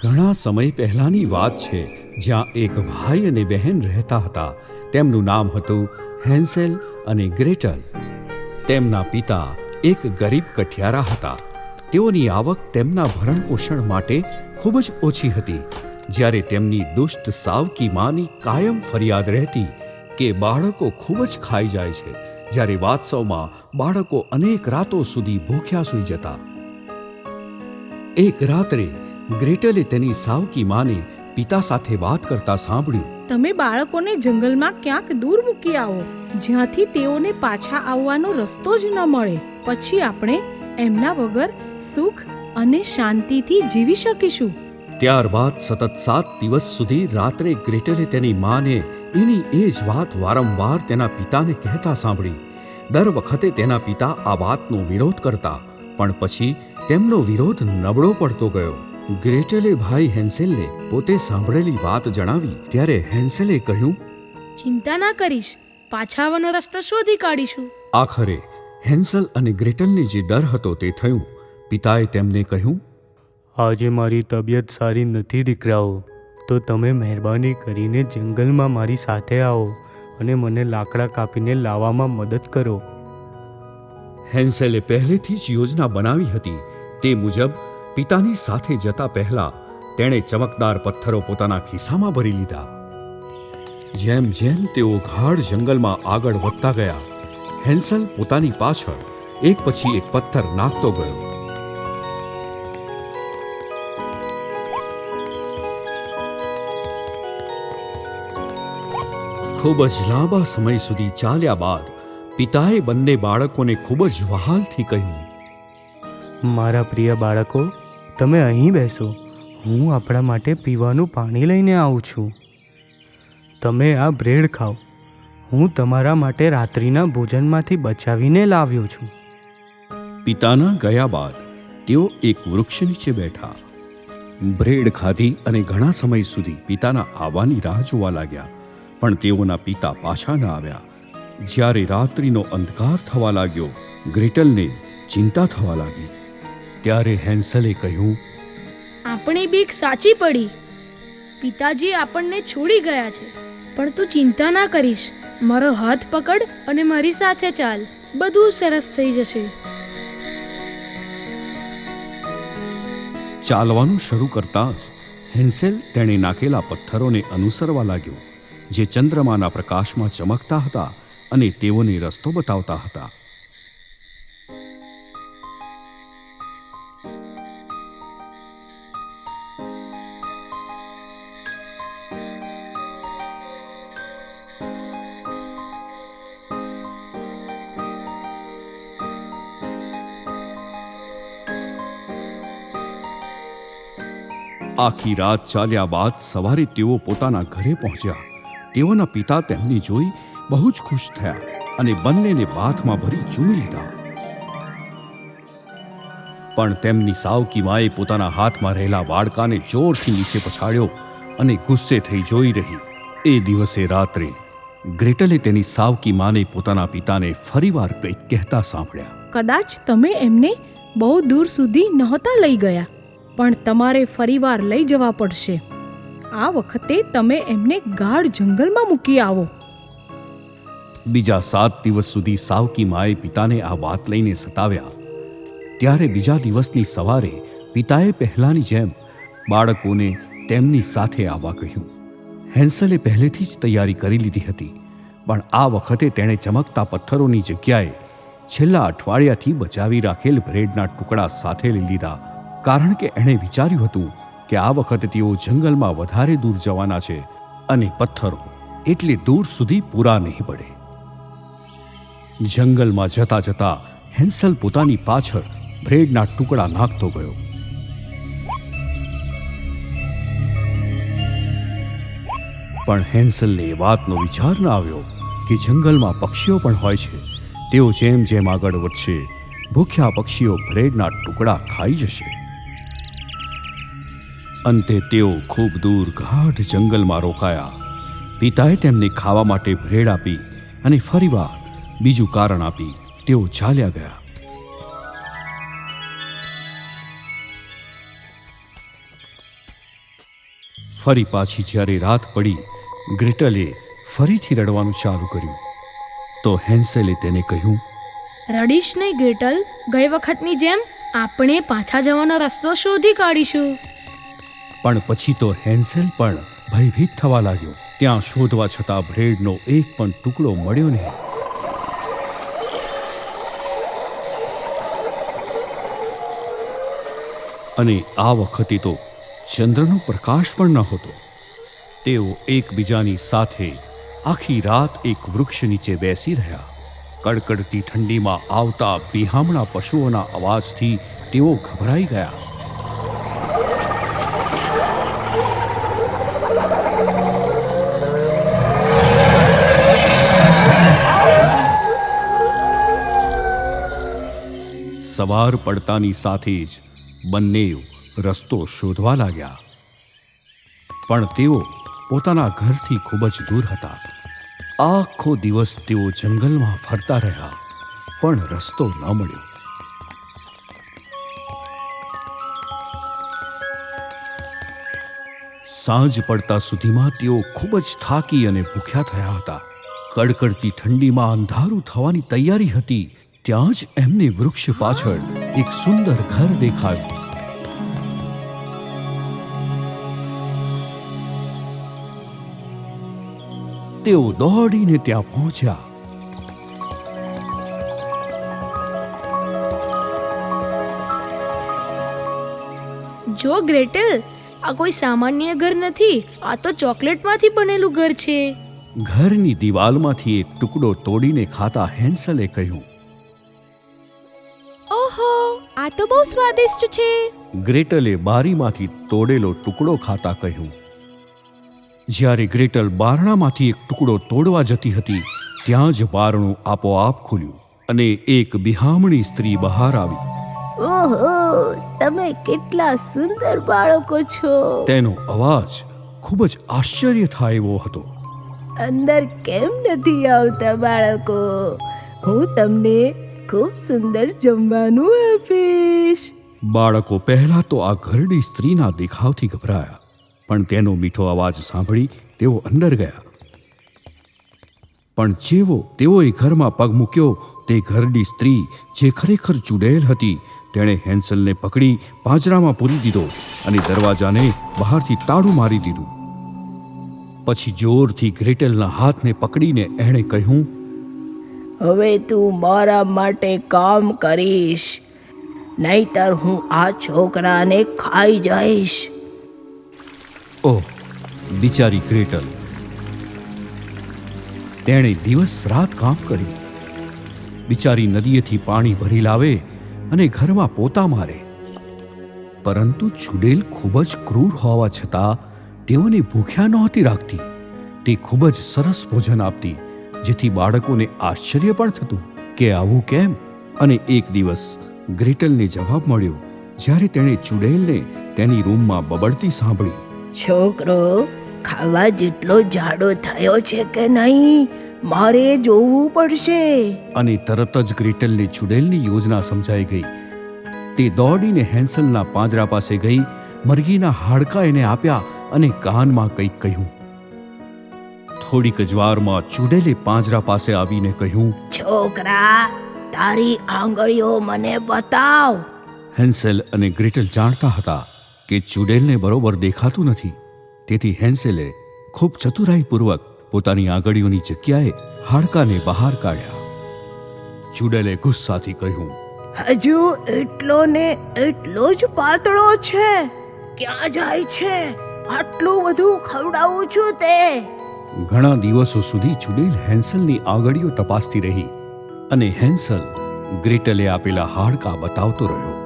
ઘણા સમય પહેલાંની વાત છે, જ્યાં એક ભાઈ અને બહેન રહેતા હતા. તેમનું નામ હતું હેન્સેલ અને ગ્રેટલ. તેમના પિતા એક ગરીબ કઠિયારા હતા. તેઓની આવક તેમના ભરણપોષણ માટે ખૂબ જ ઓછી હતી. જ્યારે તેમની દુષ્ટ સાવકી માની કાયમ ફરિયાદ રહેતી કે બાળકો ખૂબ જ ખાઈ જાય છે, જ્યારે વાત્સવમાં બાળકો અનેક રાતો સુધી ભૂખ્યા સૂઈ જતા. એક રાત્રે ગ્રેટલે તેની સાવકી માને પિતા સાથે વાત કરતા સાંભળ્યું તમે બાળકોને જંગલમાં ક્યાંક દૂર મૂકી આવો જ્યાંથી તેઓને પાછા આવવાનો રસ્તો જ ન મળે. પછી આપણે એમના વગર સુખ અને શાંતિથી જીવી શકીશું. ત્યારબાદ સતત સાત દિવસ સુધી રાત્રે ગ્રેટરે તેની માને એની એ જ વાત વારંવાર તેના પિતાને કહેતા સાંભળી. દર વખતે તેના પિતા આ વાતનો વિરોધ કરતા પણ પછી તેમનો વિરોધ નબળો પડતો ગયો. ગ્રેટલે ભાઈ હેન્સેલને પોતે સાંભળેલી વાત જણાવી ત્યારે હેન્સેલે કહ્યું ચિંતા ના કરીશ. પાછા આવવાનો રસ્તો શોધી કાઢીશું. આખરે હેન્સલ અને ગ્રેટલને જે ડર હતો તે થયું. પિતાએ તેમને કહ્યું આજે મારી તબિયત સારી નથી દીકરાઓ. તો તમે મહેરબાની કરીને જંગલમાં મારી સાથે આવો અને મને લાકડા કાપીને લાવવામાં મદદ કરો. હેન્સેલે પહેલેથી જ યોજના બનાવી હતી. તે મુજબ, પિતાની સાથે જતા પહેલા તેણે ચમકદાર પથ્થરો પોતાના ખિસ્સામાં ભરી લીધા. જેમ જેમ તેઓ ગાઢ જંગલમાં આગળ વધતા ગયા, હેન્સલ પોતાની પાછળ એક પછી એક પથ્થર નાખતો ગયો. ખૂબ જ લાંબા સમય સુધી ચાલ્યા બાદ પિતાએ બંને બાળકોને ખૂબ જ વહાલથી કહ્યું મારા પ્રિય બાળકો તમે અહીં બેસો. હું આપણા માટે પીવાનું પાણી લઈને આવું છું. તમે આ બ્રેડ ખાઓ. હું તમારા માટે રાત્રિના ભોજનમાંથી બચાવીને લાવ્યો છું. પિતાના ગયા બાદ તેઓ એક વૃક્ષ નીચે બેઠા. બ્રેડ ખાધી અને ઘણા સમય સુધી પિતાના આવવાની રાહ જોવા લાગ્યા પણ તેઓના પિતા પાછા ન આવ્યા. જ્યારે રાત્રિનો અંધકાર થવા લાગ્યો ગ્રેટલને ચિંતા થવા લાગી. ત્યારે હેન્સલે કહ્યું આપણી બીક સાચી પડી. પિતાજી આપણને છોડી ગયા છે. પણ તું ચિંતા ના કરીશ. મારો હાથ પકડ અને મારી સાથે ચાલ. બધું સરસ થઈ જશે. ચાલવાનું શરૂ કરતાં જ હેન્સેલ તેણે નાખેલા પથ્થરોને અનુસરવા લાગ્યો જે ચંદ્રમાના પ્રકાશમાં ચમકતા હતા. અને તેઓને રસ્તો બતાવતા હતા. આખી રાત ચાલ્યા બાદ સવારે તેઓ પોતાના ઘરે પહોંચ્યા. તેઓના પિતા તેમને જોઈ બહુ જ ખુશ થયા અને બંનેને બાથમાં ભરી ચૂમી લીધા. પણ તેમની સાવકી માએ પોતાના હાથમાં રહેલા વાડકાને જોરથી નીચે પછાડ્યો અને ગુસ્સે થઈ જોઈ રહી. એ દિવસે રાત્રે ગ્રેટલે તેની સાવકી માને પોતાના પિતાને ફરીવાર કંઈક કહેતા સાંભળ્યા. કદાચ તમે એમને બહુ દૂર સુધી નહોતા લઈ ગયા, પણ તમારે ફરીવાર લઈ જવા પડશે. આ વખતે તમે એમને ગાઢ જંગલમાં મૂકી આવો. બીજા સાત દિવસ સુધી સાવકી માએ પિતાને આ વાત લઈને સતાવ્યા. ત્યારે બીજા દિવસની સવારે પિતાએ પહેલાની જેમ બાળકોને તેમની સાથે આવવા કહ્યું. હેન્સલે પહેલેથી જ તૈયારી કરી લીધી હતી, પણ આ વખતે તેણે ચમકતા પથ્થરોની જગ્યાએ છેલ્લા અઠવાડિયાથી બચાવી રાખેલ બ્રેડના ટુકડા સાથે લઈ લીધા. કારણ કે એણે વિચાર્યું હતું કે આ વખતે તેઓ જંગલમાં વધારે દૂર જવાના છે અને પથ્થરો એટલે દૂર સુધી પૂરા નહીં પડે. જંગલમાં જતા જતા હેન્સલ પોતાની પાછળ બ્રેડના ટુકડા નાખતો ગયો. પણ હેન્સલને એ વાતનો વિચાર ન આવ્યો કે જંગલમાં પક્ષીઓ પણ હોય છે. તેઓ જેમ જેમ આગળ વધશે, ભૂખ્યા પક્ષીઓ બ્રેડના ટુકડા ખાઈ જશે. અંતે તેઓ ખૂબ દૂર ગાઢ જંગલમાં રોકાયા. પિતાએ તેમને ખાવા માટે ભ્રેડ આપી અને ફરીવાર બીજું કારણ આપી તેઓ ચાલ્યા ગયા. ફરી પાછી જ્યારે રાત પડી ગ્રેટલે ફરીથી રડવાનું ચાલુ કર્યું. તો હેન્સેલે તેને કહ્યું રડીશ નહીં ગ્રેટલ ગઈ વખતની જેમ આપણે પાછા જવાનો રસ્તો શોધી કાઢીશું. પણ પછી તો હેન્સેલ પણ ભયભીત થવા લાગ્યો. ત્યાં શોધવા છતાં બ્રેડનો એક પણ ટુકડો મળ્યો નહીં. અને આ વખતે તો ચંદ્રનો પ્રકાશ પણ ન હતો તેઓ એકબીજાની સાથે આખી રાત એક વૃક્ષ નીચે બેસી રહ્યા. કડકડતી ઠંડીમાં આવતા બિહામણા પશુઓના અવાજથી તેઓ ગભરાઈ ગયા. સવાર પડતાની સાથે જ બંને રસ્તો શોધવા લાગ્યા. પણ તેઓ પોતાના ઘરથી ખૂબ જ દૂર હતા. આખો દિવસ તેઓ જંગલમાં ફરતા રહ્યા, પણ રસ્તો ન મળ્યો. સાંજ પડતા સુધીમાં તેઓ ખૂબ જ થાકી અને ભૂખ્યા થયા હતા. કડકડતી ઠંડીમાં અંધારું થવાની તૈયારી હતી ત્યાં જ એમને વૃક્ષ પાછળ એક સુંદર ઘર દેખાયું. તેઓ દોડીને ત્યાં પહોંચ્યા. જો ગ્રેટલ આ કોઈ સામાન્ય ઘર નથી આ તો ચોકલેટમાંથી બનેલું ઘર છે. ઘરની દિવાલમાંથી એક ટુકડો તોડીને ખાતા હેન્સલે કહ્યું આ તો બહુ સ્વાદિષ્ટ છે. ગ્રેટલે બારીમાંથી તોડેલો ટુકડો ખાતા કહ્યું. જ્યારે ગ્રેટલ બારણામાંથી એક ટુકડો તોડવા જતી હતી ત્યાં જ બારણું આપોઆપ ખુલ્યું અને એક બિહામણી સ્ત્રી બહાર આવી. ઓહો તમે કેટલા સુંદર બાળકો છો. તેનો અવાજ ખૂબ જ આશ્ચર્ય થાય એવો હતો. અંદર કેમ નથી આવતા બાળકો? હું તમને ખૂબ સુંદર જમવાનું આપીશ. બાળકો પહેલા તો આ ઘરડી સ્ત્રીના દેખાવથી ગભરાયા, પણ તેનો મીઠો અવાજ સાંભળી તેઓ અંદર ગયા. પણ જેવો તેઓએ ઘરમાં પગ મૂક્યો, તે ઘરડી સ્ત્રી જે ખરેખર ચૂડેલ હતી, તેણે હેન્સલને પકડી પાંજરામાં પૂરી દીધો અને દરવાજાને બહારથી તાળું મારી દીધું. પછી જોરથી ગ્રેટેલના હાથને પકડીને એણે કહ્યું હવે તું મારા માટે કામ કરીશ, નહીતર હું આ છોકરાને ખાઈ જઈશ. ઓહ બિચારી ગ્રેટલ તેણે દિવસ રાત કામ કર્યું. બિચારી નદીએથી પાણી ભરી લાવે અને ઘરમાં પોતા મારે. પરંતુ ચુડેલ ખૂબ જ ક્રૂર હોવા છતાં તેઓને ભૂખ્યા નહોતી રાખતી. તે ખૂબ જ સરસ ભોજન આપતી જેથી બાળકોને આશ્ચર્ય પણ થતું કે આવું કેમ? અને એક દિવસ ગ્રેટલને જવાબ મળ્યો. જ્યારે તેણે ચુડેલને તેની રૂમમાં બબડતી સાંભળી. છોકરો ખાવા જેટલો જાડો થયો છે કે નહીં? મારે જોવું પડશે. અને તરત જ ગ્રેટલને ચુડેલની યોજના સમજાઈ ગઈ. તે દોડીને હેન્સલના પાંજરા પાસે ગઈ. મરઘીના હાડકા એને આપ્યા અને કાનમાં કંઈક કહ્યું. થોડીક જ વારમાં ચુડેલે પાંજરા પાસે આવીને કહ્યું છોકરા તારી આંગળીઓ મને બતાવ. હેન્સેલ અને ગ્રેટલ જાણતા હતા કે ચૂડેલને બરોબર દેખાતું નથી. તેથી હેન્સેલે ખૂબ ચતુરાઈપૂર્વક પોતાની આંગળીઓની જગ્યાએ હાડકાને બહાર કાઢ્યા. ચૂડેલે ગુસ્સાથી કહ્યું હજુ એટલો ને એટલો જ પાતળો છે. ક્યાં જાય છે? આટલું બધું ખવડાવું છું તે. ઘણા દિવસો સુધી ચુડેલ હેન્સલની આંગળીઓ તપાસતી રહી અને હેન્સલ ગ્રેટલે આપેલા હાડકા બતાવતો રહ્યો.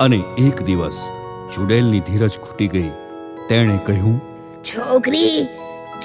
અને એક દિવસ ચુડેલની ધીરજ ખૂટી ગઈ. તેણે કહ્યું, છોકરી,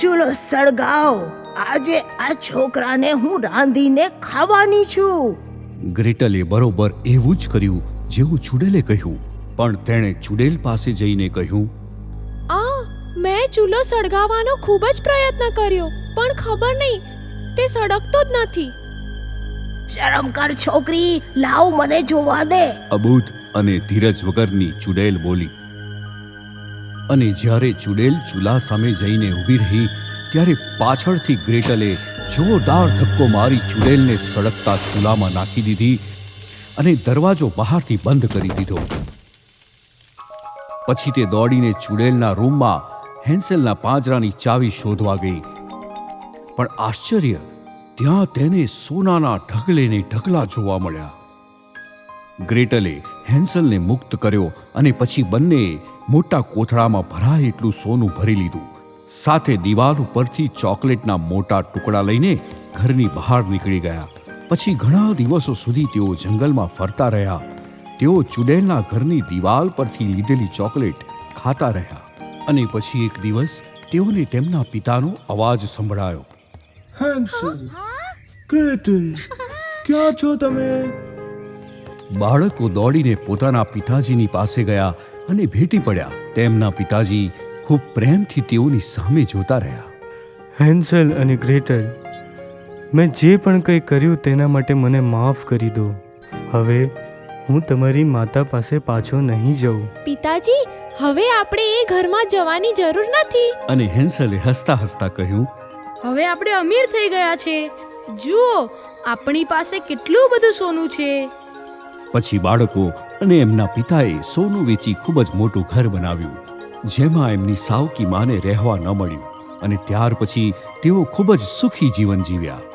ચૂલો સળગાવ. આજે આ છોકરાને હું રાંધીને ખાવાની છું. ગ્રેટલે બરોબર એવું જ કર્યું જેવું ચુડેલે કહ્યું. પણ તેણે ચુડેલ પાસે જઈને કહ્યું આ મેં ચૂલો સળગાવવાનો ખૂબ જ પ્રયત્ન કર્યો પણ ખબર નહીં તે સળગતો જ નથી. શરમ કર છોકરી લાવ મને જોવા દે. અબૂત અને ધીરજ વગરની ચુડેલ બોલી. અને જ્યારે ચુડેલ ચૂલા સામે જઈને ઊભી રહી ત્યારે પાછળથી ગ્રેટલે જોરદાર ધક્કો મારી ચુડેલને સળગતા ચૂલામાં નાખી દીધી અને દરવાજો બહારથી બંધ કરી દીધો. પછી તે દોડીને ચુડેલના રૂમમાં હેન્સેલના પાંજરાની ચાવી શોધવા ગઈ. પણ આશ્ચર્ય, ત્યાં તેને સોનાના ઢગલેને ઢગલા જોવા મળ્યા. ગ્રેટલે હેન્સલને મુક્ત કર્યો અને પછી બંને મોટા કોથળામાં ભરાય એટલું સોનું ભરી લીધું. સાથે દિવાલ ઉપરથી ચોકલેટના મોટા ટુકડા લઈને ઘરની બહાર નીકળી ગયા. પછી ઘણા દિવસો સુધી તેઓ જંગલમાં ફરતા રહ્યા. તેઓ ચુડેલના ઘરની દિવાલ પરથી લીધેલી ચોકલેટ ખાતા રહ્યા અને પછી એક દિવસ તેઓને તેમના પિતાનો અવાજ સંભળાયો. હેન્સલ ક્રેટલ ક્યાં છો તમે? બાળકો દોડીને પોતાના પિતાજીની પાસે ગયા અને ભેટી પડ્યા. તેમના પિતાજી ખૂબ પ્રેમથી તેઓની સામે જોતા રહ્યા. હેન્સલ અને ગ્રેટલ મેં જે પણ કંઈ કર્યું તેના માટે મને માફ કરી દો. હવે હું તમારી માતા પાસે પાછો નહીં જઉં. પિતાજી હવે આપણે એ ઘરમાં જવાની જરૂર નથી. અને હેન્સલે હસતા હસતા કહ્યું હવે આપણે અમીર થઈ ગયા છે. જુઓ આપણી પાસે કેટલું બધું સોનું છે. પછી બાળકો અને એમના પિતાએ સોનું વેચી ખૂબ જ મોટું ઘર બનાવ્યું. જેમાં એમની સાવકી માને રહેવા ન મળ્યું અને ત્યાર પછી તેઓ ખૂબ જ સુખી જીવન જીવ્યા.